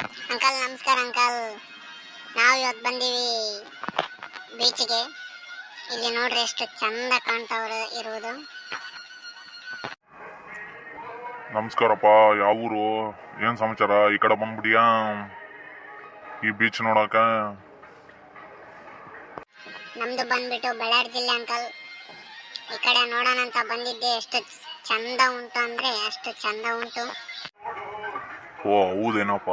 Uncle ನಮಸ್ಕಾರ uncle. ನಾವು ಇವತ್ತು ಬಂದೀವಿ ಬೀಚ್ಗೆ. ಇಲ್ಲಿ ನೋಡ್ರಿ ಎಷ್ಟು ಚಂದ ಕಾಣ್ತಾವ್ರ ಇರುವುದು. ನಮಸ್ಕಾರಪ್ಪ ಯಾವ ಊರು? ಏನು ಸಮಾಚಾರ? ಈ ಕಡೆ ಬಂದ್ಬಿಡಿಯ ಈ ಬೀಚ್ ನೋಡಕ? ನಮ್ದು ಬಂದ್ಬಿಟ್ಟು ಬಳ್ಳಾರಿ ಜಿಲ್ಲೆ ಅಂಕಲ್. ಈ ಕಡೆ ನೋಡೋಣ ಅಂತ ಬಂದಿದ್ದೆ. ಎಷ್ಟು ಚಂದ ಉಂಟು ಅಂದ್ರೆ ಅಷ್ಟು ಚಂದ ಉಂಟು. ಓ ಹೌದೇನಪ್ಪ.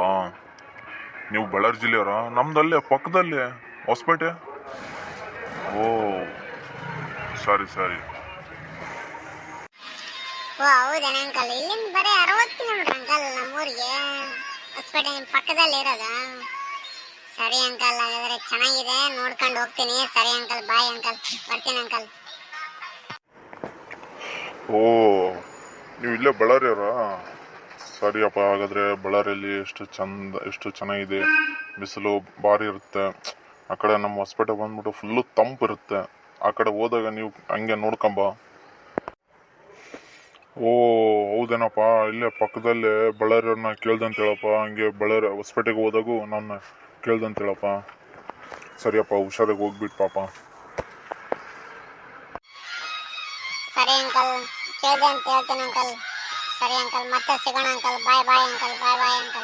ನೀವು ಬಳ್ಳಾರಿ ಜಿಲ್ಲೆಯವರ ನಮ್ದಲ್ಲೇ ಪಕ್ಕದಲ್ಲೇ ಹೊಸಪೇಟೆ? ಓ ಸರಿ ಸರಿ. ಓ ಹೌದೇನ ಅಂಕಲ್. ಇಲ್ಲಿಂದ ಬರೀ ಅರವತ್ತು ಕಿಲೋಮೀಟರ್ ಅಂಕಲ್ ನಮ್ಮೂರಿಗೆ. ಹೊಸಪೇಟೆ ನಿಮ್ಮ ಪಕ್ಕದಲ್ಲಿ ಇರೋದಾ. ಸರಿ ಅಂಕಲ್ ಹಾಗಾದ್ರೆ ಚೆನ್ನಾಗಿದೆ. ನೋಡ್ಕೊಂಡು ಹೋಗ್ತೀನಿ. ಸರಿ ಅಂಕಲ್ ಬಾಯ್ ಅಂಕಲ್. ಬರ್ತೀನಿ ಅಂಕಲ್. ಓ ನೀವು ಇಲ್ಲೇ ಬಳ್ಳಾರಿಯವರ? ಸರಿಯಪ್ಪ, ಹಾಗಾದ್ರೆ ಬಳ್ಳಾರಿಯಲ್ಲಿ ಎಷ್ಟು ಚಂದ, ಎಷ್ಟು ಚೆನ್ನಾಗಿದೆ, ಬಿಸಿಲು ಭಾರಿ ಇರುತ್ತೆ. ಆ ಕಡೆ ನಮ್ಮ ಹೊಸಪೇಟೆ ಬಂದ್ಬಿಟ್ಟು ಫುಲ್ಲು ತಂಪು ಇರುತ್ತೆ. ಆ ಕಡೆ ಹೋದಾಗ ನೀವು ಹಂಗೆ ನೋಡ್ಕೊಂಬ. ಓ, ಹೌದೇನಪ್ಪ, ಇಲ್ಲೇ ಪಕ್ಕದಲ್ಲೇ ಬಳ್ಳಾರಿಯವ್ರನ್ನ ಕೇಳ್ದಂತ ಹೇಳಪ್ಪ ಹಂಗೆ ಬಳ್ಳಾರಿ ಹೊಸಪೇಟೆಗೆ ಹೋದಾಗೂ ನನ್ನ ಕೇಳ್ದಂತ ಹೇಳಪ್ಪ ಸರಿಯಪ್ಪ, ಹುಷಾರಾಗಿ ಹೋಗ್ಬಿಟ್ಟು ಪಾಪ. ಸರಿ, ಅಂಕಲ್. ಕೇಳಿದೆ ಅಂತ ಹೇಳ್ತೇನೆ, ಅಂಕಲ್. ಸರಿ ಅಂಕಲ್ ಮತ್ತೆ ಸಿಗೋಣ uncle bye bye uncle bye bye uncle